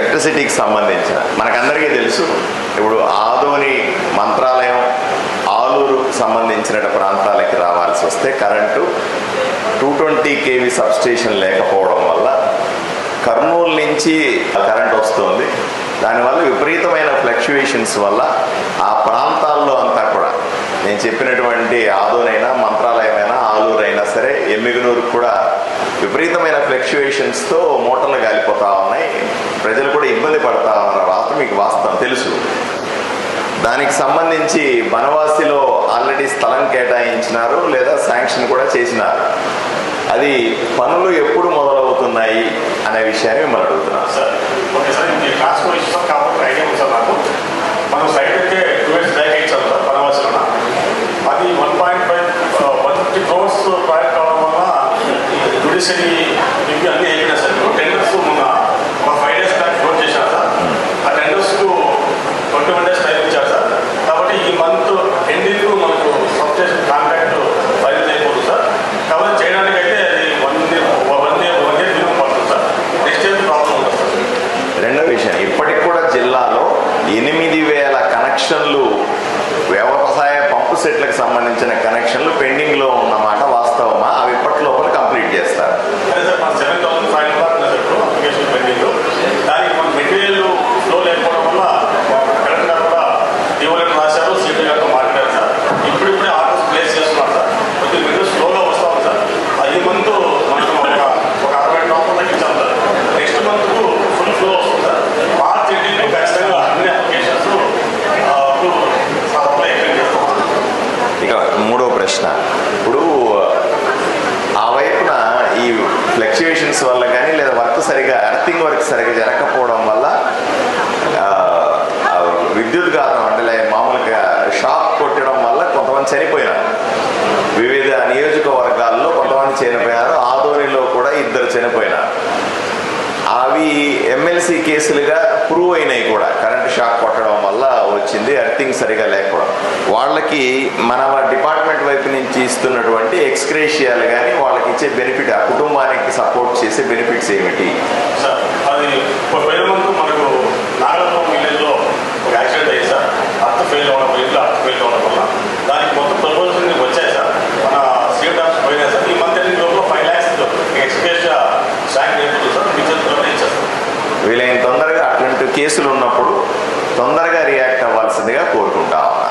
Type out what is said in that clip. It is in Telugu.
ఎలక్ట్రిసిటీకి సంబంధించిన. మనకందరికీ తెలుసు ఇప్పుడు ఆదోని మంత్రాలయం ఆలూరు సంబంధించిన ప్రాంతాలకి రావాల్సి వస్తే current two twenty KV substation లేకపోవడం వల్ల కర్నూలు నుంచి కరెంట్ వస్తుంది. దానివల్ల విపరీతమైన ఫ్లక్చుయేషన్స్ వల్ల ఆ ప్రాంతాల్లో అంతా కూడా నేను చెప్పినటువంటి ఆదోనైనా మంత్రాలయమైనా ఆలూరైనా సరే ఎమ్మిగనూరు కూడా విపరీతమైన ఫ్లక్చుయేషన్స్తో మోటార్లు కాలిపోతూ ఉన్నాయి. ప్రజలు కూడా ఇబ్బంది పడతా ఉన్నారు. వాస్తవం మీకు వాస్తవం తెలుసు. దానికి సంబంధించి బనవాసిలో ఆల్రెడీ స్థలం కేటాయించినారు లేదా శాంక్షన్ కూడా చేసినారు. అది పనులు ఎప్పుడు మొదలవుతున్నాయి అనే విషయాన్ని మిమ్మల్ని అడుగుతున్నాను సార్ ఓకే సార్ ఇది ట్రాన్స్పోర్ట్ ఇస్తాం కాబట్టి ఐడియా ఉంది సార్ నాకు మనం సైడ్ అయితే టూ ఇయర్స్ బ్యాక్ ఇచ్చాం సార్ పనవాసన అది one point five one fifty crores project కావడం వల్ల జుడిషియరీ ఇవి అన్నీ అయిపోయినాయి సార్ టెండర్స్ మొన్న ఒక ఫైవ్ డేస్ బ్యాక్ క్లోజ్ చేశారు సార్ ఆ టెండర్స్కు ట్వంటీ వన్ డేస్ టైం ఇచ్చారు సార్. కాబట్టి ఈ మంత్ ఎండింగ్ మనకు సబ్స్టేషన్ కాంట్రాక్ట్ ఫైనల్ అయిపోతుంది సార్. కాబట్టి చేయడానికి అయితే అది one year one day one year minimum పడుతుంది సార్. నెక్స్ట్ ఇయర్ ప్రాబ్లం ఉంటుంది సార్. రెండో విషయం ఇప్పటికి కూడా జిల్లాలో ఎనిమిది వేల కనెక్షన్లు వ్యవసాయ పంపు సెట్లకు సంబంధించిన కనెక్షన్లు పెండింగ్లో ఉన్నమాట కంప్లీట్ చేస్తారు మూడో ప్రశ్న ఇప్పుడు ఆ వైపున ఈ ఫ్లక్చుయేషన్స్ వల్ల కానీ లేదా వర్క్ సరిగా అర్థింగ్ వర్క్ సరిగా జరగకపోవడం వల్ల విద్యుత్ ఘాతం అంటే మామూలుగా షాక్ కొట్టడం వల్ల కొంతమంది చనిపోయినారు వివిధ నియోజకవర్గాల్లో కొంతమంది చనిపోయారు. ఆదోనిలో కూడా ఇద్దరు చనిపోయినారు. అవి ఎమ్మెల్సీ కేసులుగా ప్రూవ్ అయినాయి కూడా. కరెంట్ వచ్చింది అర్థింగ్ సరిగా లేకపోవడం. వాళ్ళకి మన డిపార్ట్మెంట్ వైపు నుంచి ఇస్తున్నటువంటి ఎక్స్క్రేషియాలు కానీ వాళ్ళకి ఇచ్చే బెనిఫిట్ ఆ కుటుంబానికి సపోర్ట్ చేసే బెనిఫిట్స్ ఏమిటి? వీలైన తొందరగా అట్లాంటి కేసులు ఉన్నప్పుడు తొందరగా రియాక్ట్ అవ్వాల్సిందిగా కోరుకుంటా ఉన్నా